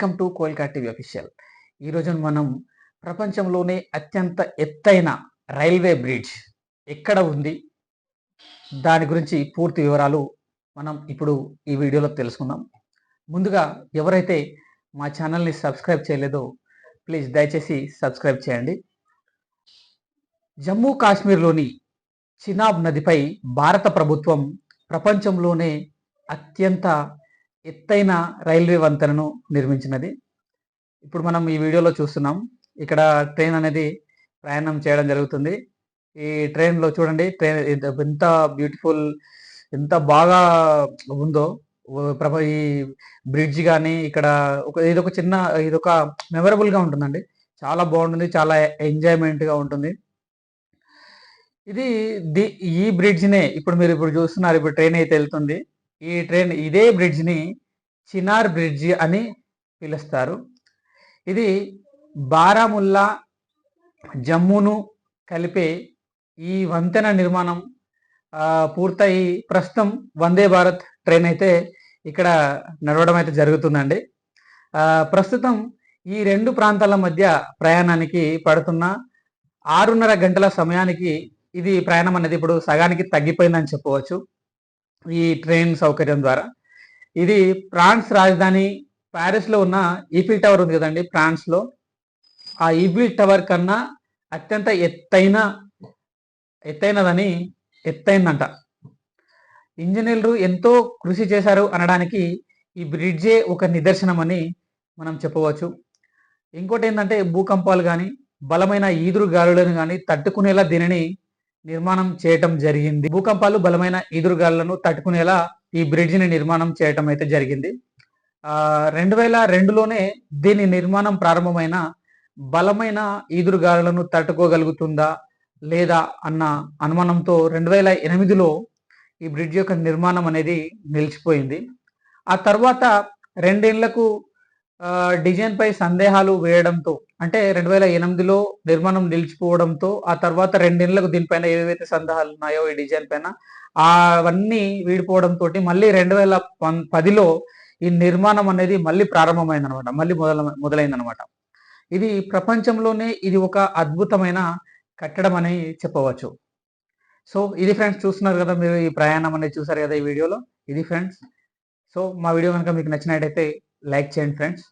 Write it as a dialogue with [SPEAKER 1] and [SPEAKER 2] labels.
[SPEAKER 1] Welcome to కోల్కా TV official. ఈరోజు మనం ప్రపంచంలోనే అత్యంత ఎత్తైన రైల్వే బ్రిడ్జ్ ఎక్కడ ఉంది? దాని గురించి పూర్తి వివరాలు మనం ఇప్పుడు ఈ వీడియోలో తెలుసుకుందాం. ముందుగా ఎవరైతే మా ఛానల్ని సబ్స్క్రైబ్ చేయలేదో ప్లీజ్ దయచేసి సబ్స్క్రైబ్ చేయండి. జమ్మూ కాశ్మీర్లోని చినాబ్ నదిపై భారత ప్రభుత్వం ప్రపంచంలోనే అత్యంత ఎత్తైన రైల్వే వంతెనను నిర్మించినది. ఇప్పుడు మనం ఈ వీడియోలో చూస్తున్నాం. ఇక్కడ ట్రైన్ అనేది ప్రయాణం చేయడం జరుగుతుంది. ఈ ట్రైన్లో చూడండి ట్రైన్ ఎంత బ్యూటిఫుల్ ఎంత బాగా ఉందో. ప్రభ ఈ బ్రిడ్జ్ కానీ ఇక్కడ ఒక ఇది ఒక చిన్న ఇది ఒక మెమరబుల్గా ఉంటుందండి. చాలా బాగుంటుంది చాలా ఎంజాయ్మెంట్గా ఉంటుంది. ఇది ది ఈ బ్రిడ్జ్నే ఇప్పుడు మీరు ఇప్పుడు చూస్తున్నారు ఇప్పుడు ట్రైన్ అయితే వెళ్తుంది. ఈ ట్రైన్ ఇదే బ్రిడ్జ్ని చినార్ బ్రిడ్జ్ అని పిలుస్తారు. ఇది బారాముల్లా జమ్మును కలిపే ఈ వంతెన నిర్మాణం పూర్తయి ప్రస్తుతం వందే భారత్ ట్రైన్ అయితే ఇక్కడ నడవడం అయితే జరుగుతుందండి. ప్రస్తుతం ఈ రెండు ప్రాంతాల మధ్య ప్రయాణానికి పడుతున్న ఆరున్నర గంటల సమయానికి ఇది ప్రయాణం అనేది ఇప్పుడు సగానికి తగ్గిపోయిందని చెప్పవచ్చు ఈ ట్రైన్ సౌకర్యం ద్వారా. ఇది ఫ్రాన్స్ రాజధాని ప్యారిస్లో ఉన్న ఈఫిల్ టవర్ ఉంది కదండి ఫ్రాన్స్లో. ఆ ఈఫిల్ టవర్ కన్నా అత్యంత ఎత్తైన ఎత్తైనదని ఎత్తైందంట. ఇంజనీర్లు ఎంతో కృషి చేశారు అనడానికి ఈ బ్రిడ్జే ఒక నిదర్శనం అని మనం చెప్పవచ్చు. ఇంకోటి ఏంటంటే భూకంపాలు కానీ బలమైన ఈదురు గాలులను కానీ తట్టుకునేలా దీనిని నిర్మాణం చేయటం జరిగింది. భూకంపాలు బలమైన ఈదురుగాళ్ళను తట్టుకునేలా ఈ బ్రిడ్జిని నిర్మాణం చేయటం అయితే జరిగింది. రెండు వేల రెండులోనే దీని నిర్మాణం ప్రారంభమైన బలమైన ఈదురుగాలను తట్టుకోగలుగుతుందా లేదా అన్న అనుమానంతో రెండు వేల ఎనిమిదిలో ఈ బ్రిడ్జ్ యొక్క నిర్మాణం అనేది నిలిచిపోయింది. ఆ తర్వాత రెండేళ్ళకు డిజైన్పై సందేహాలు వేయడంతో అంటే రెండు వేల ఎనిమిదిలో నిర్మాణం నిలిచిపోవడంతో ఆ తర్వాత రెండేళ్ళకు దీనిపైన ఏవైతే సందేహాలు ఉన్నాయో ఈ డిజైన్ పైన అవన్నీ వీడిపోవడంతో మళ్ళీ రెండు వేల పదిలో ఈ నిర్మాణం అనేది మళ్ళీ ప్రారంభమైంది అనమాట మళ్ళీ మొదల మొదలైందనమాట. ఇది ప్రపంచంలోనే ఇది ఒక అద్భుతమైన కట్టడం అని చెప్పవచ్చు. సో ఇది ఫ్రెండ్స్ చూస్తున్నారు కదా మీరు ఈ ప్రయాణం అనేది చూసారు కదా ఈ వీడియోలో? ఇది ఫ్రెండ్స్. సో మా వీడియో కనుక మీకు నచ్చినట్టయితే లైక్ చేయండి ఫ్రెండ్స్.